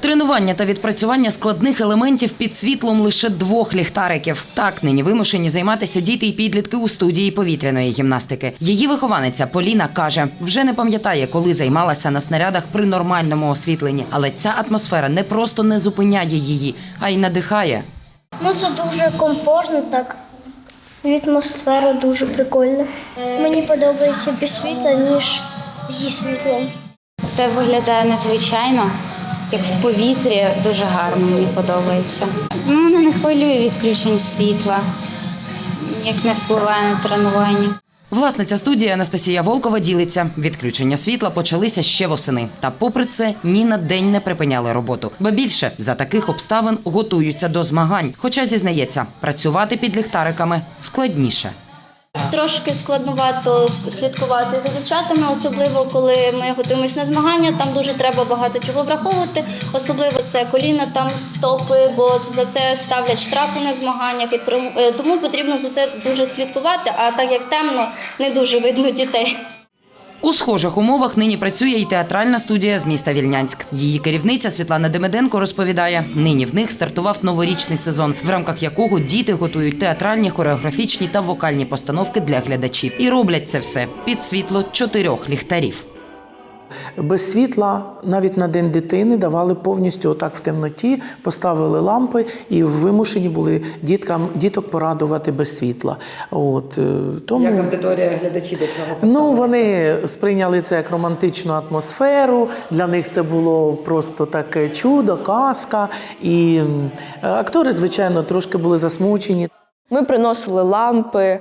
Тренування та відпрацювання складних елементів під світлом лише двох ліхтариків. Так нині вимушені займатися діти і підлітки у студії повітряної гімнастики. Її вихованиця Поліна каже, вже не пам'ятає, коли займалася на снарядах при нормальному освітленні, але ця атмосфера не просто не зупиняє її, а й надихає. Ну, це дуже комфортно так. Атмосфера дуже прикольна. Мені подобається без світла, ніж зі світлом. Це виглядає незвичайно, як в повітрі, дуже гарно мені подобається. Ну, мене не хвилює відключення світла, як не впливає на тренування. Власниця студії Анастасія Волкова ділиться. Відключення світла почалися ще восени. Та попри це ні на день не припиняли роботу. Ба більше за таких обставин готуються до змагань. Хоча зізнається, працювати під ліхтариками складніше. Трошки складновато слідкувати за дівчатами, особливо коли ми готуємось на змагання. Там дуже треба багато чого враховувати. Особливо це коліна, там стопи, бо за це ставлять штрафи на змаганнях. І е, тому потрібно за це дуже слідкувати. А так як темно, не дуже видно дітей. У схожих умовах нині працює і театральна студія з міста Вільнянськ. Її керівниця Світлана Демиденко розповідає: нині в них стартував новорічний сезон, в рамках якого діти готують театральні, хореографічні та вокальні постановки для глядачів. І роблять це все під світло чотирьох ліхтарів. Без світла навіть на день дитини давали повністю отак в темноті, поставили лампи і вимушені були діткам діток порадувати без світла. От е, тому Як аудиторія глядачі до цього поставилася? ну вони сприйняли це як романтичну атмосферу. Для них це було просто таке чудо, казка. І актори, звичайно, трошки були засмучені. Ми приносили лампи, е,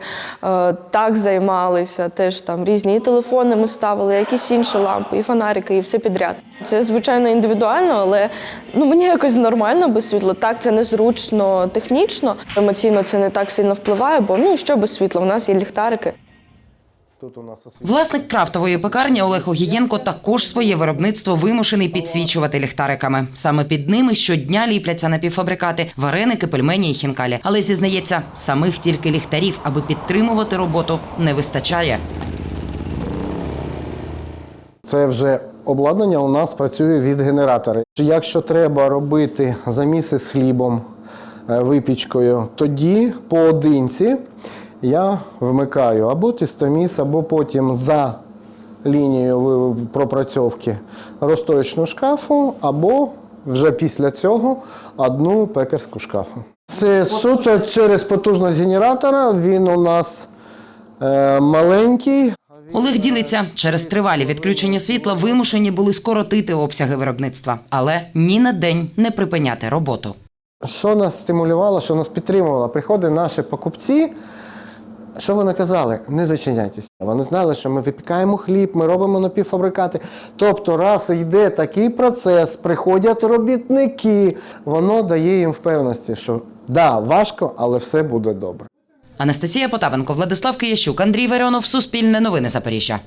так займалися, теж там різні і телефони ми ставили, якісь інші лампи, і фонарики, і все підряд. Це звичайно індивідуально, але ну мені якось нормально без світла. Так, це незручно технічно, емоційно це не так сильно впливає, бо ну що без світла? У нас є ліхтарики. Власник крафтової пекарні Олег Огієнко також своє виробництво вимушений підсвічувати ліхтариками. Саме під ними щодня ліпляться напівфабрикати, вареники, пельмені і хінкалі. Але зізнається, самих тільки ліхтарів, аби підтримувати роботу, не вистачає. Це вже обладнання у нас працює від генератора. Якщо треба робити заміси з хлібом, е, випічкою, тоді поодинці я вмикаю або тістоміс, або потім за лінією пропрацьовки розстоячну шкафу, або вже після цього одну пекарську шкафу. Це суто через потужність генератора. Він у нас е, маленький, Олег ділиться через тривалі відключення світла вимушені були скоротити обсяги виробництва, але ні на день не припиняти роботу. Що нас стимулювало, що нас підтримувало? Приходили наші покупці. Що вони казали? Не зачиняйтесь. Вони знали, що ми випікаємо хліб, ми робимо напівфабрикати. Тобто, раз йде такий процес, приходять робітники, воно дає їм впевненості, що да, важко, але все буде добре. Анастасія Потапенко, Владислав Киящук, Андрій Варіонов, Суспільне новини Запоріжжя.